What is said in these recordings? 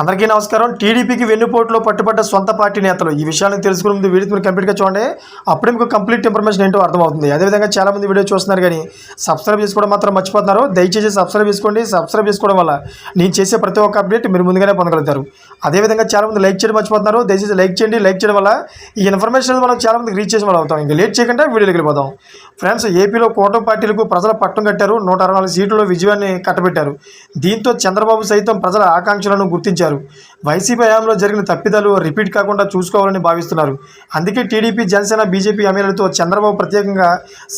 అందరికీ నమస్కారం. టీడీపీకి వెన్నుపోటులో పట్టుబడ్డ సొంత పార్టీ నేతలు. ఈ విషయాన్ని తెలుసుకునే ముందు వీడియో మీరు కంప్లీట్గా చూడండి. అప్పుడే మీకు కంప్లీట్ ఇన్ఫర్మేషన్ ఏంటో అర్థమవుతుంది. అదేవిధంగా చాలా మంది వీడియో చూస్తున్నారు కానీ సబ్స్క్రైబ్ చేసుకోవడం మాత్రం మర్చిపోతున్నారు. దయచేసి సబ్స్క్రైబ్ చేసుకోండి. సబ్స్క్రైబ్ చేసుకోవడం వల్ల నేను చేసే ప్రతి ఒక్క అప్డేట్ మీరు ముందుగానే పొందగలుగుతారు. అదేవిధంగా చాలామంది లైక్ చేయడం మర్చిపోతున్నారు. దయచేసి లైక్ చేయండి. లైక్ చేయడం వల్ల ఈ ఇన్ఫర్మేషన్ మనం చాలామంది రీచ్ చేసి వాళ్ళు. అవుతాం ఇంకా లేట్ చేయకుండా వీడియోకి వెళ్ళిపోదాం. ఫ్రెండ్స్ ఏపీలో కూటమి పార్టీలకు ప్రజల పట్టం కట్టారు. నూట అరవై నాలుగు సీట్లలో విజయాన్ని కట్టబెట్టారు. దీంతో చంద్రబాబు సైతం ప్రజల ఆకాంక్షలను గుర్తించారు. వైసీపీ హయాంలో జరిగిన తప్పిదాలు రిపీట్ కాకుండా చూసుకోవాలని భావిస్తున్నారు. అందుకే టీడీపీ జనసేన బీజేపీ ఎమ్మెల్యేలతో చంద్రబాబు ప్రత్యేకంగా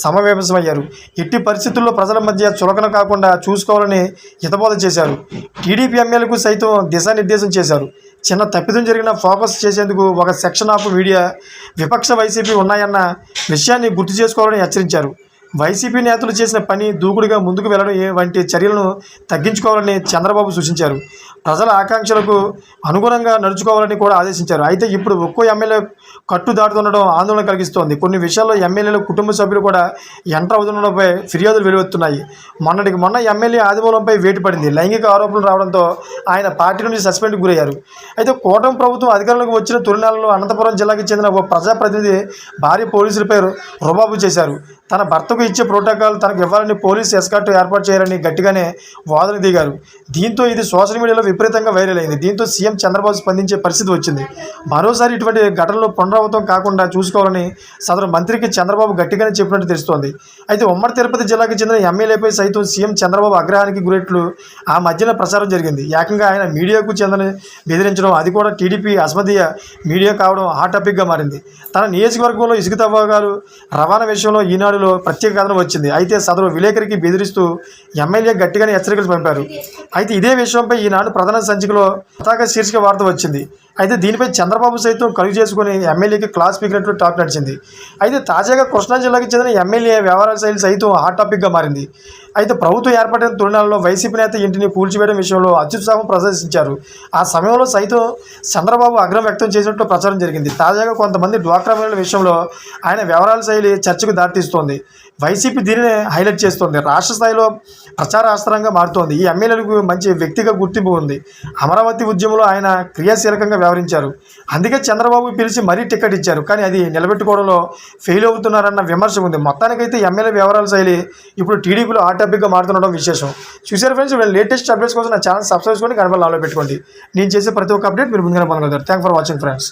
సమావేశమయ్యారు. ఎట్టి పరిస్థితుల్లో ప్రజల మధ్య చులకన కాకుండా చూసుకోవాలని హితబోధ చేశారు. టీడీపీ ఎమ్మెల్యేలకు సైతం దిశానిర్దేశం చేశారు. చిన్న తప్పిదం జరిగిన ఫోకస్ చేసేందుకు ఒక సెక్షన్ ఆఫ్ మీడియా విపక్ష వైసీపీ ఉన్నాయన్న విషయాన్ని గుర్తు చేసుకోవాలని హెచ్చరించారు. వైసీపీ నేతలు చేసిన పని దూకుడుగా ముందుకు వెళ్ళడం వంటి చర్యలను తగ్గించుకోవాలని చంద్రబాబు సూచించారు. ప్రజల ఆకాంక్షలకు అనుగుణంగా నడుచుకోవాలని కూడా ఆదేశించారు. అయితే ఇప్పుడు ఒక్కో ఎమ్మెల్యే కట్టు దాటుతుండడం ఆందోళన కలిగిస్తోంది. కొన్ని విషయాల్లో ఎమ్మెల్యేల కుటుంబ సభ్యులు కూడా ఎంటర్ అవుతుండడంపై ఫిర్యాదులు వెలువెత్తున్నాయి. మొన్నటికి మొన్న ఎమ్మెల్యే ఆదిమూలంపై వేటు పడింది లైంగిక ఆరోపణలు రావడంతో ఆయన పార్టీ నుంచి సస్పెండ్కి గురయ్యారు. అయితే కోటం ప్రభుత్వం అధికారంలోకి వచ్చిన తొలినాళ్ళలో అనంతపురం జిల్లాకి చెందిన ఓ ప్రజాప్రతినిధి భారీ పోలీసులపై రుబాబు చేశారు. తన భర్తకు ఇచ్చే ప్రోటోకాల్ తనకు ఇవ్వాలని పోలీస్ ఎస్కాట్ ఏర్పాటు చేయాలని గట్టిగానే వాదన దిగారు. దీంతో ఇది సోషల్ మీడియాలో విపరీతంగా వైరల్ అయింది. దీంతో సీఎం చంద్రబాబు స్పందించే పరిస్థితి వచ్చింది. మరోసారి ఇటువంటి ఘటనలు పునరావృతం కాకుండా చూసుకోవాలని సదరు మంత్రికి చంద్రబాబు గట్టిగానే చెప్పినట్టు తెలుస్తోంది. అయితే ఉమ్మడి తిరుపతి జిల్లాకు చెందిన ఎమ్మెల్యేపై సైతం సీఎం చంద్రబాబు ఆగ్రహానికి గురేట్లు ఆ మధ్యన ప్రచారం జరిగింది. ఏకంగా ఆయన మీడియాకు చెందని బెదిరించడం అది కూడా టీడీపీ అస్మదీయ మీడియా కావడం హాట్ టాపిక్గా మారింది. తన నియోజకవర్గంలో ఇసుక తవ్వకాలు రవాణా విషయంలో ఈనాడు ఈనాడులో ప్రత్యేక కథనం వచ్చింది. అయితే సదరు విలేకరికి బెదిరిస్తూ ఎమ్మెల్యే గట్టిగానే హెచ్చరికలు పంపారు. అయితే ఇదే విషయంపై ఈనాడు ప్రధాన సంచికలో పతాక శీర్షిక వార్త వచ్చింది. అయితే దీనిపై చంద్రబాబు సైతం కలుగు చేసుకుని ఎమ్మెల్యేకి క్లాస్ పీకినట్లు టాప్ నడిచింది. అయితే తాజాగా కృష్ణా జిల్లాకి చెందిన ఎమ్మెల్యే వ్యవహారాల శైలి సైతం హాట్ టాపిక్గా మారింది. అయితే ప్రభుత్వం ఏర్పడిన తొలినాళ్ళలో వైసీపీ నేత ఇంటిని కూల్చివేయడం విషయంలో అత్యుత్సాహం ప్రదర్శించారు ఆ సమయంలో సైతం చంద్రబాబు అగ్రం వ్యక్తం చేసినట్లు ప్రచారం జరిగింది. తాజాగా కొంతమంది డ్వాక్రా మహిళల విషయంలో ఆయన వ్యవహారాల శైలి చర్చకు దారితీస్తోంది. వైసీపీ దీనిని హైలైట్ చేస్తోంది. రాష్ట్ర స్థాయిలో ప్రచార అస్త్రంగా మారుతోంది. ఈ ఎమ్మెల్యేలకు మంచి వ్యక్తిగా గుర్తింపు ఉంది. అమరావతి ఉద్యమంలో ఆయన క్రియాశీలకంగా వ్యవహరించారు. అందుకే చంద్రబాబు పిలిచి మరీ టికెట్ ఇచ్చారు. కానీ అది నిలబెట్టుకోవడంలో ఫెయిల్ అవుతున్నారన్న విమర్శ ఉంది. మొత్తానికైతే ఎమ్మెల్యే వ్యవహారాల శైలి ఇప్పుడు టీడీపీలో ఆట టాపిక్గా మారుతుండడం విశేషం. చూసారు ఫ్రెండ్స్ లేటెస్ట్ అప్డేట్స్ కోసం నా ఛానల్ సబ్స్క్రైబ్ చేసుకొని కనపడాలో పెట్టుకోండి. నేను చేసే ప్రతి ఒక్క అప్డేట్ మీరు ముందుగానే పొందగలుగుతారు. Thank for watching friends